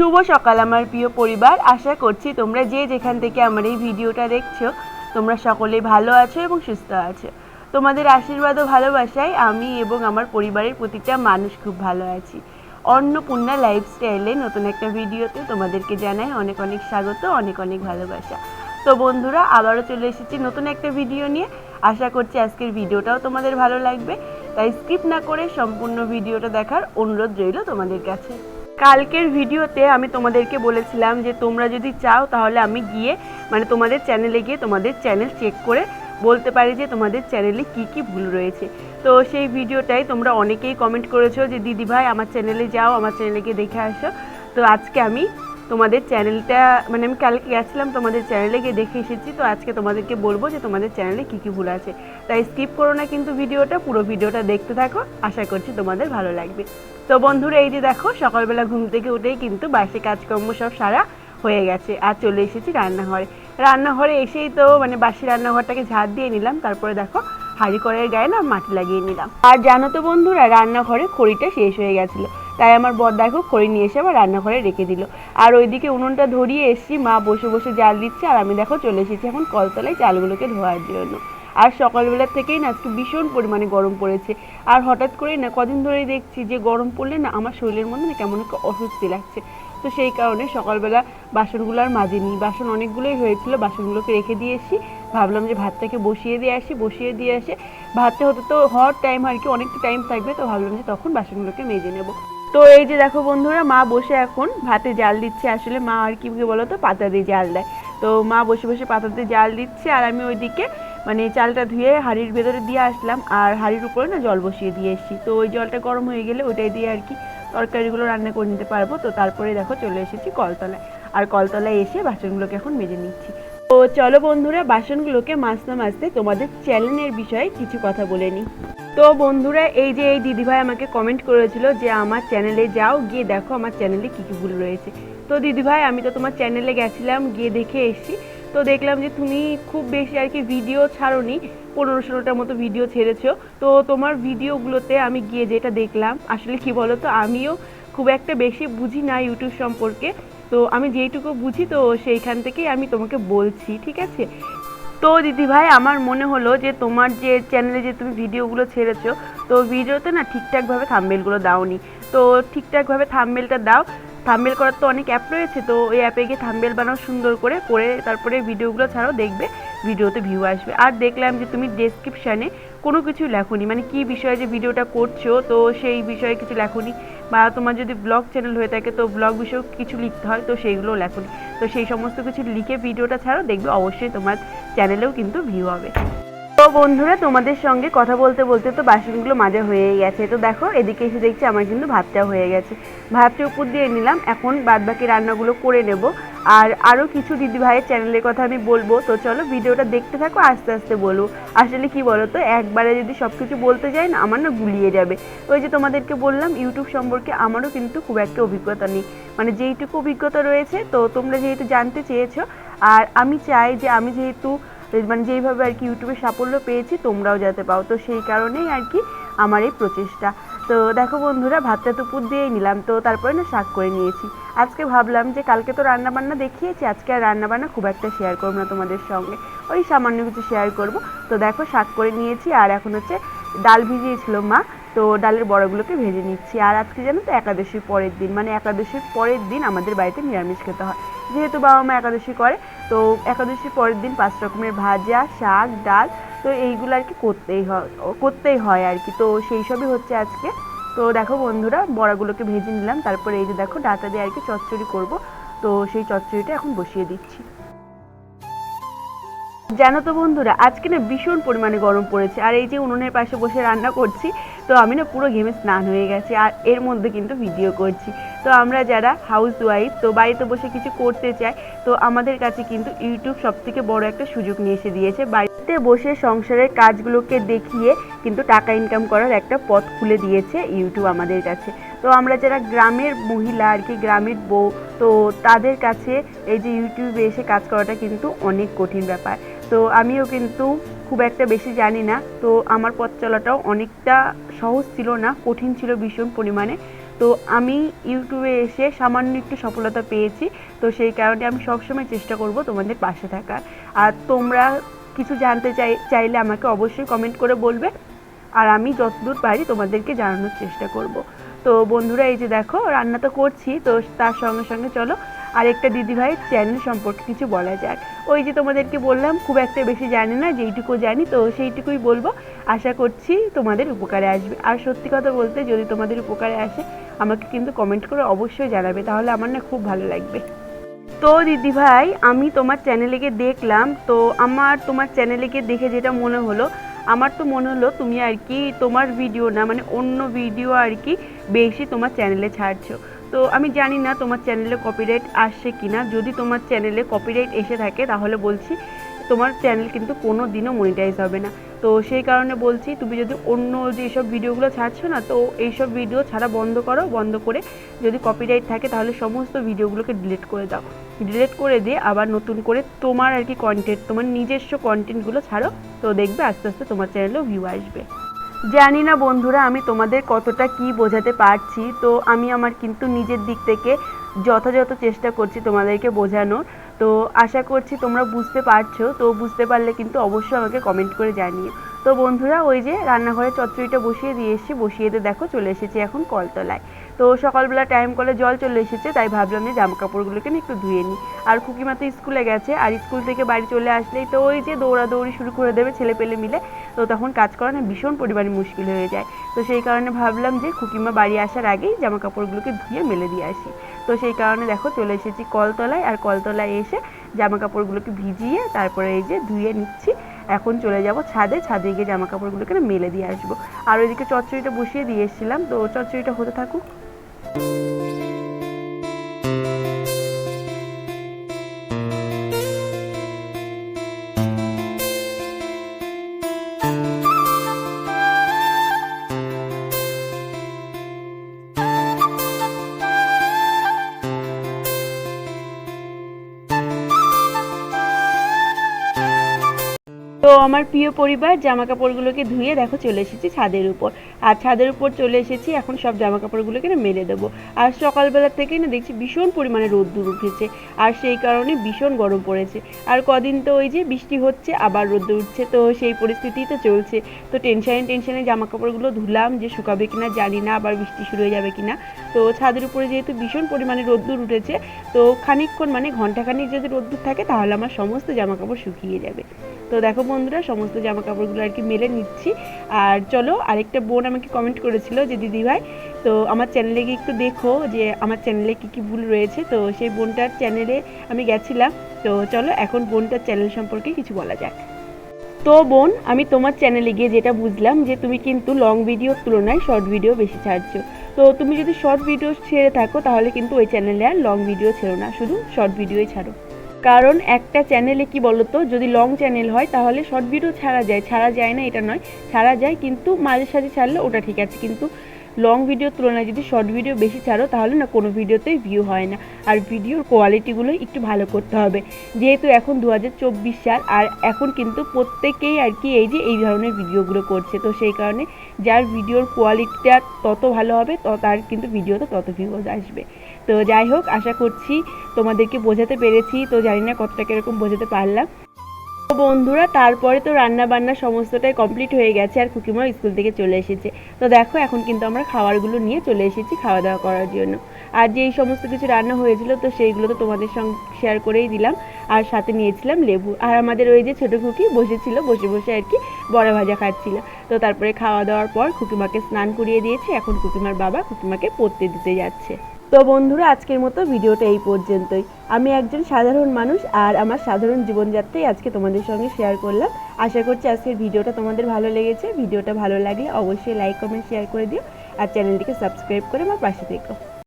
শুভ সকাল আমার প্রিয় পরিবার। আশা করছি তোমরা যে যেখান থেকে আমার এই ভিডিওটা দেখছ, তোমরা সকলেই ভালো আছো এবং সুস্থ আছো। তোমাদের আশীর্বাদ ও ভালোবাসায় আমি এবং আমার পরিবারের প্রতিটা মানুষ খুব ভালো আছি। অন্নপূর্ণা লাইফস্টাইলে নতুন একটা ভিডিওতে তোমাদেরকে জানাই অনেক অনেক স্বাগত, অনেক অনেক ভালোবাসা। তো বন্ধুরা, আবারও চলে এসেছি নতুন একটা ভিডিও নিয়ে। আশা করছি আজকের ভিডিওটাও তোমাদের ভালো লাগবে। তাই স্কিপ না করে সম্পূর্ণ ভিডিওটা দেখার অনুরোধ রইল তোমাদের কাছে। কালকের ভিডিওতে আমি তোমাদেরকে বলেছিলাম যে তোমরা যদি চাও তাহলে আমি গিয়ে মানে তোমাদের চ্যানেলে গিয়ে তোমাদের চ্যানেল চেক করে বলতে পারি যে তোমাদের চ্যানেলে কি কি ভুল রয়েছে। তো সেই ভিডিওটাই তোমরা অনেকেই কমেন্ট করেছ যে, দিদি ভাই, আমার চ্যানেলে যাও, আমার চ্যানেলে গিয়ে দেখে আসো। তো আজকে আমি তোমাদের চ্যানেলটা মানে আমি কালকে গেছিলাম তোমাদের চ্যানেলে গিয়ে দেখে এসেছি, তো আজকে তোমাদেরকে বলব যে তোমাদের চ্যানেলে কী কী ভুল আছে। তাই স্কিপ করো না কিন্তু ভিডিওটা, পুরো ভিডিওটা দেখতে থাকো, আশা করছি তোমাদের ভালো লাগবে। তো বন্ধুরা, এই যে দেখো, সকালবেলা ঘুম থেকে উঠেই কিন্তু বাসি কাজকর্ম সব সারা হয়ে গেছে, আর চলে এসেছি রান্নাঘরে। রান্নাঘরে এসেই তো মানে বাসি রান্নাঘরটাকে ঝাড় দিয়ে নিলাম, তারপরে দেখো হাঁড়ি কড়াইয়ের গায়ে না মাটি লাগিয়ে নিলাম। আর জানো তো বন্ধুরা, রান্নাঘরে খড়িটা শেষ হয়ে গেছিল। তাই আমার বর দেখো করে নিয়ে এসে আবার রান্নাঘরে রেখে দিল। আর ওইদিকে উনুনটা ধরিয়ে এসেছি, মা বসে বসে জাল দিচ্ছে, আর আমি দেখো চলে এসেছি এখন কলতলায় চালগুলোকে ধোয়ার জন্য। আর সকালবেলা থেকেই না আজকে ভীষণ পরিমাণে গরম পড়েছে। আর হঠাৎ করেই না কদিন ধরেই দেখছি যে গরম পড়লে না আমার শরীরের মধ্যে না কেমন একটা অস্বস্তি লাগছে। তো সেই কারণে সকালবেলা বাসনগুলো আর মাজিনি। বাসন অনেকগুলোই হয়েছিল, বাসনগুলোকে রেখে দিয়ে এসি ভাবলাম যে ভাতটাকে বসিয়ে দিয়ে আসি, বসিয়ে দিয়ে আসে ভাতটা হতে তো হওয়ার টাইম আর কি, অনেকটা টাইম থাকবে, তো ভাবলাম যে তখন বাসনগুলোকে মেজে নেব। তো এই যে দেখো বন্ধুরা, মা বসে এখন ভাতে জাল দিচ্ছে। আসলে মা আর কি বলো তো পাতা দিয়ে জাল দেয়। তো মা বসে বসে পাতাতে জাল দিচ্ছে আর আমি ওইদিকে মানে চালটা ধুয়ে হাঁড়ির ভেতরে দিয়ে আসলাম আর হাঁড়ির উপরে না জল বসিয়ে দিয়ে এসেছি। তো ওই জলটা গরম হয়ে গেলে ওইটাই দিয়ে আর কি তরকারিগুলো রান্না করে নিতে পারব। তো তারপরে দেখো চলে এসেছি কলতলায়। আর কলতলায় এসে বাসনগুলোকে এখন মেজে নিচ্ছি। তো চলো বন্ধুরা, বাসনগুলোকে মাজতে মাজতে তোমাদের চ্যানেলের বিষয়ে কিছু কথা বলে নিই। তো বন্ধুরা, এই যে এই দিদিভাই আমাকে কমেন্ট করেছিল যে আমার চ্যানেলে যাও, গিয়ে দেখো আমার চ্যানেলে কী কী ভুল রয়েছে। তো দিদিভাই, আমি তো তোমার চ্যানেলে গেছিলাম, গিয়ে দেখে এসেছি। তো দেখলাম যে তুমি খুব বেশি আর কি ভিডিও ছাড়োনি, পনেরো ষোলোটার মতো ভিডিও ছেড়েছো। তো তোমার ভিডিওগুলোতে আমি গিয়ে যেটা দেখলাম, আসলে কি বলো তো আমিও খুব একটা বেশি বুঝি না ইউটিউব সম্পর্কে। তো আমি যেইটুকু বুঝি, তো সেইখান থেকেই আমি তোমাকে বলছি, ঠিক আছে? তো দিদি ভাই, আমার মনে হলো যে তোমার যে চ্যানেলে যে তুমি ভিডিওগুলো ছেড়েছো, তো ভিডিওতে না ঠিকঠাকভাবে থাম্বেলগুলো দাওনি। তো ঠিকঠাকভাবে থাম্বেলটা দাও। থাম্বেল করার তো অনেক অ্যাপ রয়েছে, তো ওই অ্যাপে গিয়ে থাম্বেল বানাও সুন্দর করে করে তারপরে ভিডিওগুলো ছাড়াও দেখবে ভিডিওতে ভিউ আসবে। আর দেখলাম যে তুমি ডেসক্রিপশানে কোনো কিছু লেখোনি। মানে কি বিষয়ে যে ভিডিওটা করছ, তো সেই বিষয়ে কিছু লেখোনি। বা তোমার যদি ব্লগ চ্যানেল হয়ে থাকে, তো ব্লগ বিষয়েও কিছু লিখতে হয়, তো সেইগুলোও লেখোনি। তো সেই সমস্ত কিছু লিখে ভিডিওটা ছাড়াও দেখবে অবশ্যই তোমার চ্যানেলেও কিন্তু ভিউ হবে। তো বন্ধুরা, তোমাদের সঙ্গে কথা বলতে বলতে তো বাসনগুলো মাজা হয়ে গেছে। তো দেখো, এদিকে এসে দেখছি আমার কিন্তু ভাতটা হয়ে গেছে। ভাতটা উপর দিয়ে নিলাম, এখন বাদ বাকি রান্নাগুলো করে নেব। আর আরও কিছু দিদিভাইয়ের চ্যানেলের কথা আমি বলব। তো চলো ভিডিওটা দেখতে থাকো, আস্তে আস্তে বলব আসলে কি বলো তো একবারে যদি সব কিছু বলতে যাই না, আমার না গুলিয়ে যাবে। ওই যে তোমাদেরকে বললাম, ইউটিউব সম্পর্কে আমারও কিন্তু খুব একটা অভিজ্ঞতা নেই। মানে যেইটুকু অভিজ্ঞতা রয়েছে, তো তোমরা যেহেতু জানতে চেয়েছো, আর আমি চাই যে আমি যেহেতু মানে যেইভাবে আর কি ইউটিউবে সাফল্য পেয়েছি, তোমরাও যাতে পাও। তো সেই কারণেই আর কি আমার এই প্রচেষ্টা। তো দেখো বন্ধুরা, ভাতটা তো পুর দিয়েই নিলাম, তো তারপরে না শাক করে নিয়েছি। আজকে ভাবলাম যে কালকে তো রান্নাবান্না দেখিয়েছি, আজকে আর রান্নাবান্না খুব একটা শেয়ার করব না তোমাদের সঙ্গে। ওই সামান্য কিছু শেয়ার করব। তো দেখো শাক করে নিয়েছি, আর এখন হচ্ছে ডাল ভিজিয়েছিল মা, তো ডালের বড়াগুলোকে ভেজে নিচ্ছি। আর আজকে জানো তো একাদশীর পরের দিন মানে একাদশীর পরের দিন আমাদের বাড়িতে নিরামিষ খেতে হয়। যেহেতু বাবা মা একাদশী করে, তো একাদশীর পরের দিন পাঁচ রকমের ভাজা, শাক, ডাল তো এইগুলো আর কি করতেই হয় করতেই হয় আর কি। তো সেই সবই হচ্ছে আজকে। তো দেখো বন্ধুরা, বড়াগুলোকে ভেজে নিলাম। তারপরে এই যে দেখো ডাটা দিয়ে আর কি চচ্চড়ি করব। তো সেই চচ্চড়িটা এখন বসিয়ে দিচ্ছি। জানো তো বন্ধুরা, আজকে না ভীষণ পরিমাণে গরম পড়েছে। আর এই যে উনুনের পাশে বসে রান্না করছি তো আমি না পুরো ঘেমে স্নান হয়ে গেছি আর এর মধ্যে কিন্তু ভিডিও করছি। তো আমরা যারা হাউস ওয়াইফ তো বাড়িতে বসে কিছু করতে চাই, তো আমাদের কাছে কিন্তু ইউটিউব সব থেকে বড় একটা সুযোগ নিয়ে এসে দিয়েছে। বাড়িতে বসে সংসারের কাজগুলোকে দেখিয়ে কিন্তু টাকা ইনকাম করার একটা পথ খুলে দিয়েছে ইউটিউব আমাদের কাছে। তো আমরা যারা গ্রামের মহিলা আর কি, গ্রামের বউ, তো তাদের কাছে এই যে ইউটিউবে এসে কাজ করাটা কিন্তু অনেক কঠিন ব্যাপার। তো আমিও কিন্তু খুব একটা বেশি জানি না। তো আমার পথ চলাটাও অনেকটা সহজ ছিল না, কঠিন ছিল ভীষণ পরিমাণে। তো আমি ইউটিউবে এসে সামান্য একটু সফলতা পেয়েছি। তো সেই কারণে আমি সবসময় চেষ্টা করব তোমাদের পাশে থাকার। আর তোমরা কিছু জানতে চাই, চাইলে আমাকে অবশ্যই কমেন্ট করে বলবে। আর আমি যতদূর পারি তোমাদেরকে জানানোর চেষ্টা করব। তো বন্ধুরা, এই যে দেখো, রান্না তো করছি। তো তার সঙ্গে সঙ্গে চলো আরেকটা দিদিভাই চ্যানেল সম্পর্কে কিছু বলা যাক। ওই যে তোমাদেরকে বললাম, খুব একটা বেশি জানি না, যেইটুকু জানি, তো সেইটুকুই বলব। আশা করছি তোমাদের উপকারে আসবে। আর সত্যি কথা বলতে, যদি তোমাদের উপকারে আসে, আমাকে কিন্তু কমেন্ট করে অবশ্যই জানাবে, তাহলে আমার না খুব ভালো লাগবে। তো দিদিভাই, আমি তোমার চ্যানেলে গিয়ে দেখলাম, তো আমার তোমার চ্যানেলে গিয়ে দেখে যেটা মনে হলো, আমার তো মনে হলো তুমি আর কি তোমার ভিডিও না মানে অন্য ভিডিও আর কি বেশি তোমার চ্যানেলে ছাড়ছো। তো আমি জানি না তোমার চ্যানেলে কপিরাইট আসছে কি না যদি তোমার চ্যানেলে কপিরাইট এসে থাকে, তাহলে বলছি তোমার চ্যানেল কিন্তু কোনো দিনও মনিটাইজ হবে না। তো সেই কারণে বলছি, তুমি যদি অন্য যেসব ভিডিওগুলো ছাড়ছো না, তো এইসব ভিডিও ছাড়া বন্ধ করো। বন্ধ করে যদি কপিরাইট থাকে, তাহলে সমস্ত ভিডিওগুলোকে ডিলিট করে দাও। ডিলিট করে দিয়ে আবার নতুন করে তোমার আর কি কন্টেন্ট তোমার নিজস্ব কন্টেন্টগুলো ছাড়ো। তো দেখবে আস্তে আস্তে তোমার চ্যানেলেও ভিউ আসবে। জানি না বন্ধুরা আমি তোমাদের কতটা কি বোঝাতে পারছি, তো আমি আমার কিন্তু নিজের দিক থেকে যথাযথ চেষ্টা করছি তোমাদেরকে বোঝানোর। তো আশা করছি তোমরা বুঝতে পারছ, তো বুঝতে পারলে কিন্তু অবশ্যই আমাকে কমেন্ট করে জানিয়ে তো বন্ধুরা ওই যে রান্নাঘরে চচ্চড়িটা বসিয়ে দিয়ে এসেছি, বসিয়ে দিয়ে দেখো চলে এসেছি এখন কলতলায়। তো সকালবেলা টাইম কলে জল চলে এসেছে, তাই ভাবলাম যে জামা কাপড়গুলোকে একটু ধুয়ে নিই। আর খুকিমা তো স্কুলে গেছে, আর স্কুল থেকে বাড়ি চলে আসলেই তো ওই যে দৌড়াদৌড়ি শুরু করে দেবে ছেলে পেলে মিলে, তো তখন কাজ করা না ভীষণ পরিমাণে মুশকিল হয়ে যায়। তো সেই কারণে ভাবলাম যে খুকিমা বাড়ি আসার আগেই জামা কাপড়গুলোকে ধুয়ে মেলে দিয়ে আসি। তো সেই কারণে দেখো চলে এসেছি কলতলায়, আর কলতলায় এসে জামা কাপড়গুলোকে ভিজিয়ে তারপরে এই যে ধুয়ে নিচ্ছি, এখন চলে যাব ছাদে ছাদে গিয়ে জামা কাপড়গুলোকে মেলে দিয়ে আসব। আর ওইদিকে চচ্চড়িটা বসিয়ে দিয়ে এসেছিলাম, তো চচ্চড়িটা হতে থাকুক। Thank you. আমার প্রিয় পরিবার জামা কাপড়গুলোকে ধুয়ে দেখো চলে এসেছি ছাদের উপর। আর ছাদের উপর চলে এসেছি, এখন সব জামা কাপড়গুলোকে না মেলে দেবো। আর সকালবেলা থেকে না দেখছি ভীষণ পরিমাণে রোদ্দুর উঠেছে, আর সেই কারণে ভীষণ গরম পড়েছে। আর কদিন তো ওই যে বৃষ্টি হচ্ছে, আবার রোদ্দুর উঠছে, তো সেই পরিস্থিতি তো চলছে। তো টেনশনে টেনশনে জামা কাপড়গুলো ধুলাম, যে শুকাবে কিনা জানি না, আবার বৃষ্টি শুরু হয়ে যাবে কিনা। তো ছাদের উপরে যেহেতু ভীষণ পরিমাণে রোদ্দুর উঠেছে, তো খানিকক্ষণ মানে ঘন্টাখানিক যদি রোদ্দুর থাকে, তাহলে আমার সমস্ত জামা কাপড় শুকিয়ে যাবে। তো দেখো বন্ধুরা, সমস্ত জামা কাপড়গুলো আর কি মেলে নিচ্ছি। আর চলো, আরেকটা বোন আমাকে কমেন্ট করেছিল যে, দিদি ভাই, তো আমার চ্যানেলে গিয়ে একটু দেখো যে, আমার চ্যানেলে কী কী ভুল রয়েছে? তো সেই বোনটার চ্যানেলে আমি গেছিলাম। তো চলো, এখন বোনটার চ্যানেল সম্পর্কে কিছু বলা যাক। তো বোন, আমি তোমার চ্যানেলে গিয়ে যেটা বুঝলাম যে, তুমি কিন্তু লং ভিডিওর তুলনায় শর্ট ভিডিও বেশি ছাড়ছো। তো তুমি যদি শর্ট ভিডিও ছেড়ে থাকো, তাহলে কিন্তু ওই চ্যানেলে আর লং ভিডিও ছেড়ো না। শুধু শর্ট ভিডিওই ছাড়ো। কারণ একটা চ্যানেলে কি বলতো, যদি লং চ্যানেল হয় তাহলে শর্ট ভিডিও ছাড়া যায়। ছাড়া যায় না, এটা নয়। ছাড়া যায়, কিন্তু মাঝে সাঝে ছাড়লে ওটা ঠিক আছে। কিন্তু লং ভিডিওর তুলনায় যদি শর্ট ভিডিও বেশি ছাড়ো, তাহলে না কোনো ভিডিওতেই ভিউ হয় না। আর ভিডিওর কোয়ালিটিগুলো একটু ভালো করতে হবে। যেহেতু এখন দু হাজার চব্বিশ সাল, আর এখন কিন্তু প্রত্যেকেই আর কি এই যে, এই ধরনের ভিডিওগুলো করছে। তো সেই কারণে যার ভিডিওর কোয়ালিটিটা তত ভালো হবে তার কিন্তু ভিডিওতে তত ভিউ আসবে। তো যাই হোক, আশা করছি তোমাদেরকে বোঝাতে পেরেছি। তো জানি না কতটা কীরকম বোঝাতে পারলাম। তো বন্ধুরা, তারপরে তো রান্না বান্না সমস্তটাই কমপ্লিট হয়ে গেছে আর কুকিমাও স্কুল থেকে চলে এসেছে। তো দেখো, এখন কিন্তু আমরা খাবারগুলো নিয়ে চলে এসেছি খাওয়া দাওয়া করার জন্য। আর যে এই সমস্ত কিছু রান্না হয়েছিল, তো সেইগুলো তো তোমাদের সঙ্গে শেয়ার করেই দিলাম। আর সাথে নিয়েছিলাম লেবু। আর আমাদের ওই যে ছোটো খুকি বসেছিল, বসে বসে আর কি বড়া ভাজা খাচ্ছিল। তো তারপরে খাওয়া দাওয়ার পর খুকিমাকে স্নান করিয়ে দিয়েছে। এখন খুকিমার বাবা খুকিমাকে পড়তে দিতে যাচ্ছে। তো বন্ধুরা, আজকের মতো ভিডিওটা এই পর্যন্তই। আমি একজন সাধারণ মানুষ আর আমার সাধারণ জীবনযাত্রাই আজকে তোমাদের সঙ্গে শেয়ার করলাম। আশা করছি আজকের ভিডিওটা তোমাদের ভালো লেগেছে। ভিডিওটা ভালো লাগলে অবশ্যই লাইক কমেন্ট শেয়ার করে দিও। আর চ্যানেলটিকে সাবস্ক্রাইব করে আমার পাশে থেকো।